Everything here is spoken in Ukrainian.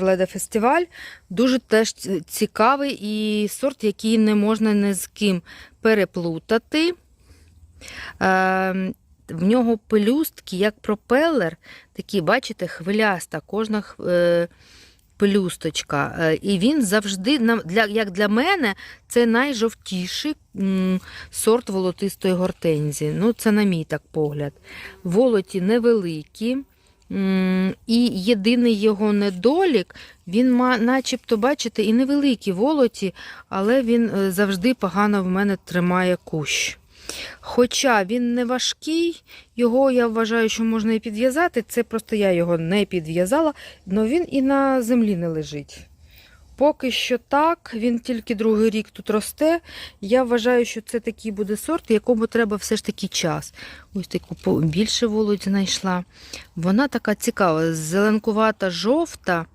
Леда фестиваль дуже теж цікавий і сорт, який не можна ні з ким переплутати. Е, в нього пелюстки, як пропелер, такі, бачите, хвиляста, кожна е, пелюсточка. Е, і він завжди, для, як для мене, це найжовтіший сорт волотистої гортензії. Ну, це на мій так погляд. Волоті невеликі. І єдиний його недолік, він ма, начебто, бачите, і невеликі волоті, але він е, завжди погано в мене тримає кущ. Хоча він не важкий, його я вважаю, що можна і підв'язати. Це просто я його не підв'язала, але він і на землі не лежить. Поки що так, він тільки другий рік тут росте. Я вважаю, що це такий буде сорт, якому треба все ж таки час. Ось таку більше володь знайшла. Вона така цікава, зеленкувата жовта.